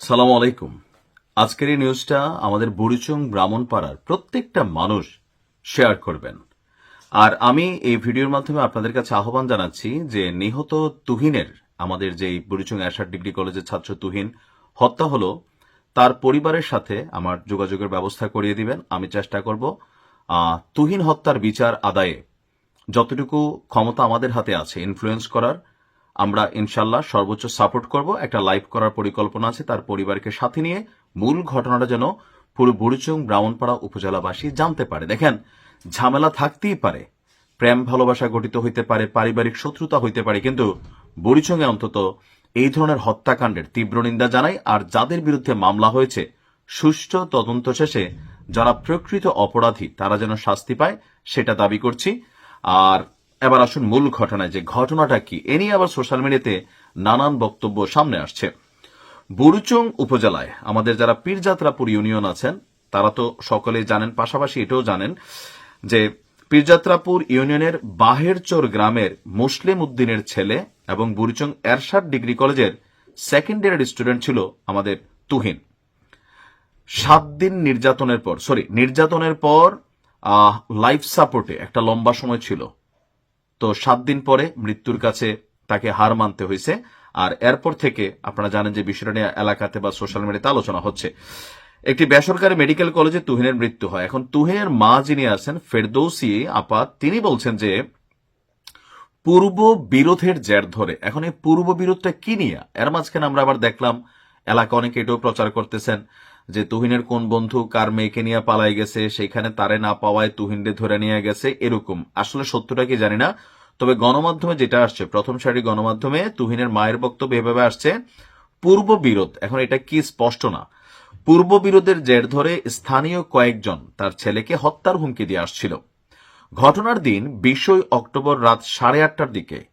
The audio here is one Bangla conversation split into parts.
সালাম আলাইকুম। আজকের এই নিউজটা আমাদের বুড়িচং ব্রাহ্মণপাড়ার প্রত্যেকটা মানুষ শেয়ার করবেন। আর আমি এই ভিডিওর মাধ্যমে আপনাদের কাছে আহ্বান জানাচ্ছি যে নিহত তুহিনের, আমাদের যে বুড়িচুং অ্যাশার ডিগ্রি কলেজের ছাত্র তুহিন, হত্যা হলো, তার পরিবারের সাথে আমার যোগাযোগের ব্যবস্থা করিয়ে দিবেন। আমি চেষ্টা করব তুহিন হত্যার বিচার আদায়ে যতটুকু ক্ষমতা আমাদের হাতে আছে ইনফ্লুয়েন্স করার, আমরা ইনশাল্লাহ সর্বোচ্চ সাপোর্ট করব। একটা লাইভ করার পরিকল্পনা আছে, তার পরিবারকে সাথে নিয়ে মূল ঘটনাটা যেন পুরো বুড়িচং, ব্রাহ্মণপাড়া উপজেলাবাসী জানতে পারে। দেখেন ঝামেলা থাকতেই পারে। প্রেম, ভালোবাসা গঠিত হইতে পারে, পারিবারিক শত্রুতা হইতে পারে, কিন্তু বুড়িচংয়ে অন্তত এই ধরনের হত্যাকাণ্ডের তীব্র নিন্দা জানাই আর যাদের বিরুদ্ধে মামলা হয়েছে, সুষ্ঠু তদন্ত শেষে যারা প্রকৃত অপরাধী, তারা যেন শাস্তি পায়, সেটা দাবি করছি। আর এবার আসুন মূল ঘটনায়, যে ঘটনাটা কি, এ নিয়ে আবার সোশ্যাল মিডিয়াতে নানান বক্তব্য সামনে আসছে। বুড়ুচং উপজেলায় আমাদের যারা পীরযাত্রাপুর ইউনিয়ন আছেন, তারা তো সকলেই জানেন, পাশাপাশি এটাও জানেন যে পীরযাত্রাপুর ইউনিয়নের বাহেরচর গ্রামের মুসলিম উদ্দিনের ছেলে এবং বুড়িচং এরশাদ ডিগ্রি কলেজের সেকেন্ড ইয়ারের স্টুডেন্ট ছিল আমাদের তুহিন। সাত দিন নির্যাতনের পর সরি নির্যাতনের পর লাইফ সাপোর্টে একটা লম্বা সময় ছিল। তো সাত দিন পরে মৃত্যুর কাছে তাকে হার মানতে হয়েছে। আর এরপর থেকে আপনারা জানেন যে বিষয়টা নিয়ে এলাকাতে বা সোশ্যাল মিডিয়াতে আলোচনা হচ্ছে। একটি বেসরকারি মেডিকেল কলেজে তুহিনের মৃত্যু হয়। এখন তুহিনের মা যিনি আছেন, ফেরদৌসি আপা, তিনি বলছেন যে, পূর্ব বিরোধের জের ধরে। এখন এই পূর্ব বিরোধটা কি নিয়ে? এর মাঝখানে আমরা আবার দেখলাম, এলাকা অনেকে এটাও প্রচার করতেছেন যে, তুহিনের কোন বন্ধু কার মেয়েকে নিয়ে পালাই গেছে, সেখানে তারে না পাওয়ায় তুহিনরে ধরে নিয়ে গেছে, এরকম। আসলে সত্যটা কি জানি না, তবে গণমাধ্যমে যেটা আসছে, প্রথম সারি গণমাধ্যমে তুহিনের মায়ের বক্তব্য এভাবে আসছে, পূর্ব বিরোধ। এখন এটা কি স্পষ্ট না? পূর্ব বিরোধের জের ধরে স্থানীয় কয়েকজন তার ছেলেকে হত্যার হুমকি দিয়ে আসছিল। ঘটনার দিন বিশই অক্টোবর রাত সাড়ে আটটার দিকে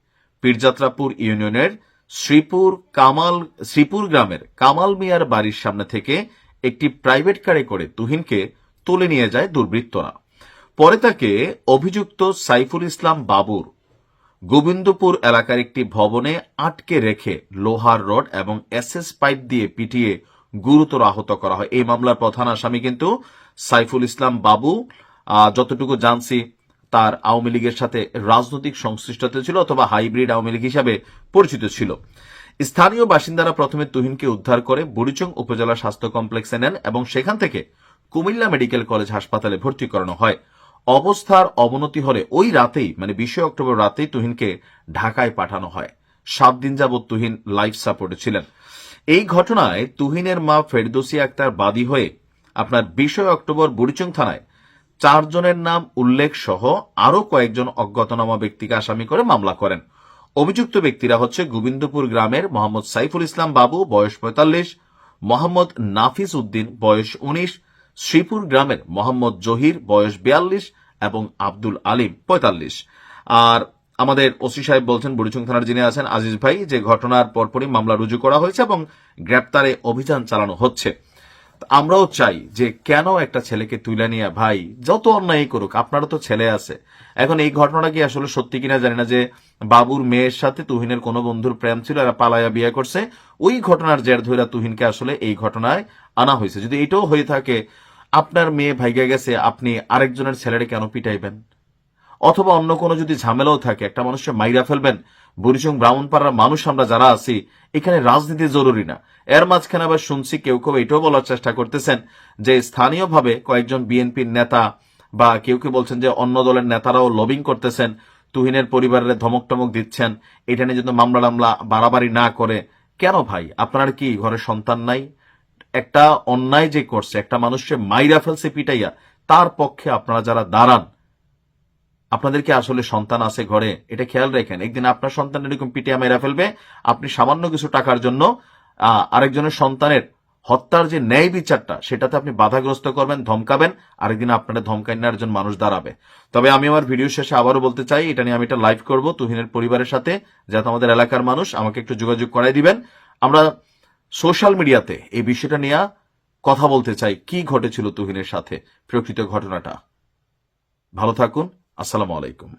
পীরযাত্রাপুর ইউনিয়নের শ্রীপুর কামাল, শ্রীপুর গ্রামের কামাল মিয়ার বাড়ির সামনে থেকে একটি প্রাইভেট কারে করে তুহিনকে তুলে নিয়ে যায় দুর্বৃত্তরা। পরে তাকে অভিযুক্ত সাইফুল ইসলাম বাবুর গোবিন্দপুর এলাকার একটি ভবনে আটকে রেখে লোহার রড এবং এসএস পাইপ দিয়ে পিটিয়ে গুরুতর আহত করা হয়। এই মামলার প্রধান আসামি কিন্তু সাইফুল ইসলাম বাবু। যতটুকু জানছি, তার আওয়ামী লীগের সাথে রাজনৈতিক সংশ্লিষ্টতা ছিল অথবা হাইব্রিড আওয়ামী লীগ হিসাবে পরিচিত ছিল। স্থানীয় বাসিন্দারা প্রথমে তুহিনকে উদ্ধার করে বুড়িচং উপজেলা স্বাস্থ্য কমপ্লেক্সে নেন এবং সেখান থেকে কুমিল্লা মেডিকেল কলেজ হাসপাতালে ভর্তি করানো হয়। অবস্থার অবনতি হলে ওই রাতেই মানে বিশে অক্টোবর রাতেই তুহিনকে ঢাকায় পাঠানো হয়। সাত দিন যাবৎ তুহিন লাইফ সাপোর্টে ছিলেন। এই ঘটনায় তুহিনের মা ফেরদৌসি আক্তার বাদী হয়ে আপনার বিশে অক্টোবর বুড়িচং থানায় চারজনের নাম উল্লেখ সহ আরও কয়েকজন অজ্ঞাতনামা ব্যক্তিকে আসামি করে মামলা করেন। অভিযুক্ত ব্যক্তিরা হচ্ছে গোবিন্দপুর গ্রামের মোহাম্মদ সাইফুল ইসলাম বাবু, বয়স পঁয়তাল্লিশ, মোহাম্মদ নাফিস উদ্দিন, বয়স উনিশ, শ্রীপুর গ্রামের মোহাম্মদ জহির, বয়স বিয়াল্লিশ এবং আব্দুল আলিম পঁয়তাল্লিশ। আর আমাদের ওসি সাহেব বলছেন, বুড়িচুং থানার যিনি আছেন আজিজ ভাই, যে ঘটনার পরপরই মামলা রুজু করা হয়েছে এবং গ্রেপ্তারে অভিযান চালানো হচ্ছে। আমরাও চাই যে কেন একটা ছেলেকে তুলে নিয়ে ভাই, যত অন্যায় করুক, আপনারও তো ছেলে আছে। এখন এই ঘটনাটা কি আসলে সত্যি কিনা জানি না যে বাবুর মেয়ের সাথে তুহিনের কোনো বন্ধুর প্রেম ছিল, এরা পালায়া বিয়ে করছে, ওই ঘটনার জের ধইরা তুহিনকে আসলে এই ঘটনায় আনা হয়েছে। যদি এটাও হয়ে থাকে, আপনার মেয়ে ভাইগা গেছে, আপনি আরেকজনের ছেলেরে কেন পিটাইবেন? অথবা অন্য কোনো যদি ঝামেলাও থাকে, একটা মানুষকে মাইরা ফেলবেন। বুড়িচং ব্রাহ্মণপাড়ার মানুষ আমরা যারা আছি, এখানে রাজনীতি জরুরি না। এর মাঝখানে আবার শুনছি কেউ কেউ এটাও বলার চেষ্টা করতেছেন যে স্থানীয়ভাবে কয়েকজন বিএনপির নেতা বা কেউ কেউ বলছেন যে অন্য দলের নেতারাও লবিং করতেছেন, তুহিনের পরিবারের ধমক টমক দিচ্ছেন, এটা নিয়ে যদি মামলা টামলা বাড়াবাড়ি না করে, কেন ভাই? আপনার কি ঘরে সন্তান নাই? একটা অন্যায় যে করছে, একটা মানুষকে মাইরা ফেলছে পিটাইয়া, তার পক্ষে আপনারা যারা দাঁড়ান আপনাদেরকে আসলে সন্তান আছে ঘরে, এটা খেয়াল রাখেন। একদিন আপনার সন্তান এরকম পিটিয়া মেরা ফেলবে, আপনি সামান্য কিছু টাকার জন্য আরেকজনের সন্তানের হত্যার যে ন্যায় বিচারটা, সেটাতে আপনি বাধাগ্রস্ত করবেন, ধমকাবেন, আরেকদিন আপনারা ধমকাই না একজন মানুষ দাঁড়াবে। তবে আমি আমার ভিডিও শেষে আবারও বলতে চাই, এটা নিয়ে আমি একটা লাইভ করব তুহিনের পরিবারের সাথে, যাতে আমাদের এলাকার মানুষ আমাকে একটু যোগাযোগ করাই দিবেন। আমরা সোশ্যাল মিডিয়াতে এই বিষয়টা নিয়ে কথা বলতে চাই, কি ঘটেছিল তুহিনের সাথে, প্রকৃত ঘটনাটা। ভালো থাকুন। আসসালামু আলাইকুম